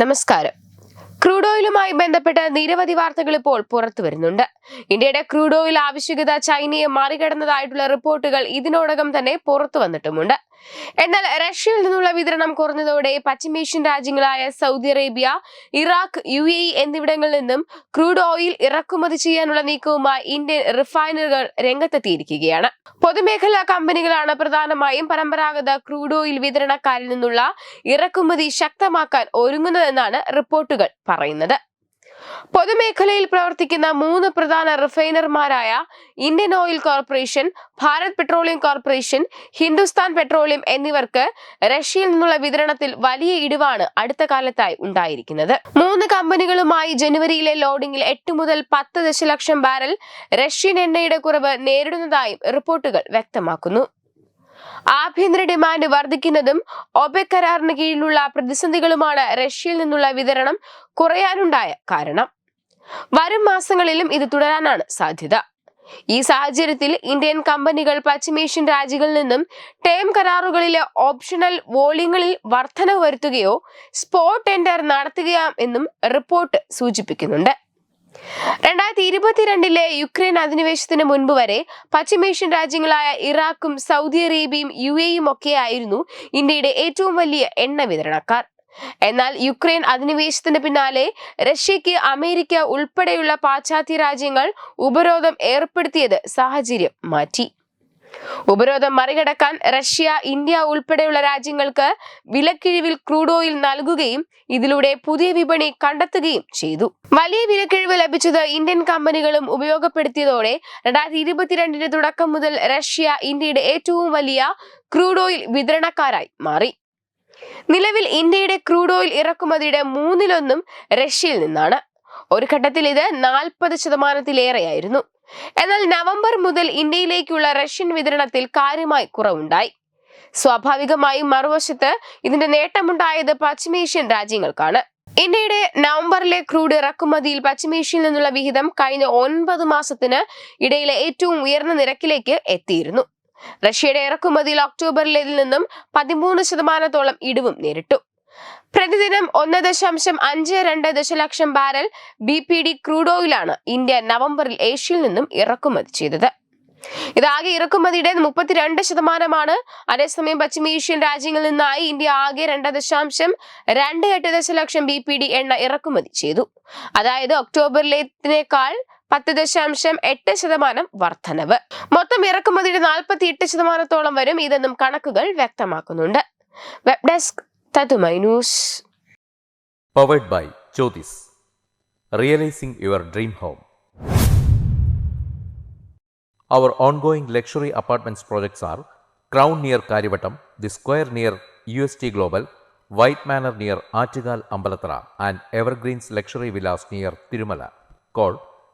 നമസ്കാരം. ക്രൂഡ് ഓയിലുമായി ബന്ധപ്പെട്ട നിരവധി വാർത്തകൾ ഇപ്പോൾ പുറത്തു വരുന്നുണ്ട്. ഇന്ത്യയുടെ ക്രൂഡ് ഓയിൽ ആവശ്യകത ചൈനയെ മറികടന്നതായിട്ടുള്ള റിപ്പോർട്ടുകൾ ഇതിനോടകം തന്നെ പുറത്തു വന്നിട്ടുമുണ്ട്. എന്നാൽ റഷ്യയിൽ നിന്നുള്ള വിതരണം കുറഞ്ഞതോടെ പശ്ചിമേഷ്യൻ രാജ്യങ്ങളായ Saudi Arabia Iraq U A എന്നിവിടങ്ങളിൽ നിന്നും ക്രൂഡ് ഓയിൽ ഇറക്കുമതി ചെയ്യാനുള്ള നീക്കവുമായി ഇന്ത്യൻ റിഫൈനറുകൾ രംഗത്തെത്തിയിരിക്കുകയാണ്. പൊതുമേഖലാ കമ്പനികളാണ് പ്രധാനമായും പരമ്പരാഗത ക്രൂഡ് ഓയിൽ വിതരണക്കാരിൽ നിന്നുള്ള ഇറക്കുമതി ശക്തമാക്കാൻ ഒരുങ്ങുന്നതെന്നാണ് റിപ്പോർട്ടുകൾ പറയുന്നത്. പൊതുമേഖലയിൽ പ്രവർത്തിക്കുന്ന മൂന്ന് പ്രധാന റിഫൈനർമാരായ Indian Oil Corporation Bharat Petroleum Corporation Hindustan Petroleum എന്നിവർക്ക് റഷ്യയിൽ നിന്നുള്ള വിതരണത്തിൽ വലിയ ഇടിവാണ് അടുത്ത കാലത്തായി ഉണ്ടായിരിക്കുന്നത്. മൂന്ന് കമ്പനികളുമായി ജനുവരിയിലെ ലോഡിംഗിൽ എട്ട് മുതൽ പത്ത് ദശലക്ഷം ബാരൽ റഷ്യൻ എണ്ണയുടെ കുറവ് നേരിടുന്നതായും റിപ്പോർട്ടുകൾ വ്യക്തമാക്കുന്നു. ആഭ്യന്തര ഡിമാൻഡ് വർദ്ധിക്കുന്നതും ഒപെക് കരാറിന് കീഴിലുള്ള പ്രതിസന്ധികളുമാണ് റഷ്യയിൽ നിന്നുള്ള വിതരണം കുറയാനുണ്ടായ കാരണം. വരും മാസങ്ങളിലും ഇത് തുടരാനാണ് സാധ്യത. ഈ സാഹചര്യത്തിൽ ഇന്ത്യൻ കമ്പനികൾ പശ്ചിമേഷ്യൻ രാജ്യങ്ങളിൽ നിന്നും ടേം കരാറുകളിലെ ഓപ്ഷണൽ വോളിയങ്ങളിൽ വർധനവ് വരുത്തുകയോ സ്പോട്ട് ടെൻഡർ നടത്തുകയോ എന്നും റിപ്പോർട്ട് സൂചിപ്പിക്കുന്നുണ്ട്. രണ്ടായിരത്തി ഇരുപത്തിരണ്ടിലെ യുക്രൈൻ അധിനിവേശത്തിന് മുൻപ് വരെ പശ്ചിമേഷ്യൻ രാജ്യങ്ങളായ ഇറാഖും സൗദി അറേബ്യയും യു എയും ഒക്കെയായിരുന്നു ഇന്ത്യയുടെ ഏറ്റവും വലിയ എണ്ണ വിതരണക്കാർ. എന്നാൽ യുക്രൈൻ അധിനിവേശത്തിന് പിന്നാലെ റഷ്യക്ക് അമേരിക്ക ഉൾപ്പെടെയുള്ള പാശ്ചാത്യ രാജ്യങ്ങൾ ഉപരോധം ഏർപ്പെടുത്തിയത് സാഹചര്യം മാറ്റി. ഉപരോധം മറികടക്കാൻ റഷ്യ ഇന്ത്യ ഉൾപ്പെടെയുള്ള രാജ്യങ്ങൾക്ക് വിലക്കിഴിവിൽ ക്രൂഡ് ഓയിൽ നൽകുകയും ഇതിലൂടെ പുതിയ വിപണി കണ്ടെത്തുകയും ചെയ്തു. വലിയ വിലക്കിഴിവ് ലഭിച്ചത് ഇന്ത്യൻ കമ്പനികളും ഉപയോഗപ്പെടുത്തിയതോടെ രണ്ടായിരത്തി ഇരുപത്തിരണ്ടിന്റെ തുടക്കം മുതൽ റഷ്യ ഇന്ത്യയുടെ ഏറ്റവും വലിയ ക്രൂഡ് ഓയിൽ വിതരണക്കാരായി മാറി. നിലവിൽ ഇന്ത്യയുടെ ക്രൂഡ് ഓയിൽ ഇറക്കുമതിയുടെ മൂന്നിലൊന്നും റഷ്യയിൽ നിന്നാണ്. ഒരു ഘട്ടത്തിൽ ഇത് നാൽപ്പത് ശതമാനത്തിലേറെയായിരുന്നു. എന്നാൽ നവംബർ മുതൽ ഇന്ത്യയിലേക്കുള്ള റഷ്യൻ വിതരണത്തിൽ കാര്യമായി കുറവുണ്ടായി. സ്വാഭാവികമായും മറുവശത്ത് ഇതിന്റെ നേട്ടമുണ്ടായത് പശ്ചിമേഷ്യൻ രാജ്യങ്ങൾക്കാണ്. ഇന്ത്യയുടെ നവംബറിലെ ക്രൂഡ് ഇറക്കുമതിയിൽ പശ്ചിമേഷ്യയിൽ നിന്നുള്ള വിഹിതം കഴിഞ്ഞ ഒൻപത് മാസത്തിന് ഇടയിലെ ഏറ്റവും ഉയർന്ന നിരക്കിലേക്ക് എത്തിയിരുന്നു. റഷ്യയുടെ ഇറക്കുമതിയിൽ ഒക്ടോബറിലേതിൽ നിന്നും പതിമൂന്ന് ശതമാനത്തോളം ഇടിവും നേരിട്ടു. പ്രതിദിനം ഒന്ന് ദശാംശം അഞ്ച് രണ്ട് ദശലക്ഷം barrel B P D crude ഓയിലാണ് ഇന്ത്യ നവംബറിൽ ഏഷ്യയിൽ നിന്നും ഇറക്കുമതി ചെയ്തത്. ഇതാകെ ഇറക്കുമതിയുടെ മുപ്പത്തിരണ്ട് ശതമാനമാണ്. അതേസമയം പശ്ചിമേഷ്യൻ രാജ്യങ്ങളിൽ നിന്നായി ഇന്ത്യ ആകെ രണ്ട് ദശാംശം രണ്ട് എട്ട് ദശലക്ഷം ബി പി ഡി എണ്ണ ഇറക്കുമതി ചെയ്തു. അതായത് ഒക്ടോബറിലേതിനേക്കാൾ പത്ത് ദശാംശം എട്ട് ശതമാനം വർധനവ് മൊത്തം ഇറക്കുമതിയുടെ നാൽപ്പത്തി എട്ട് ശതമാനത്തോളം വരും ഇതെന്നും കണക്കുകൾ വ്യക്തമാക്കുന്നുണ്ട് web desk powered by Jyothis realising your dream home Our ongoing luxury apartments projects are Crown near Karivattam, The Square near UST Global, White Manor near Achigal Ambalatra,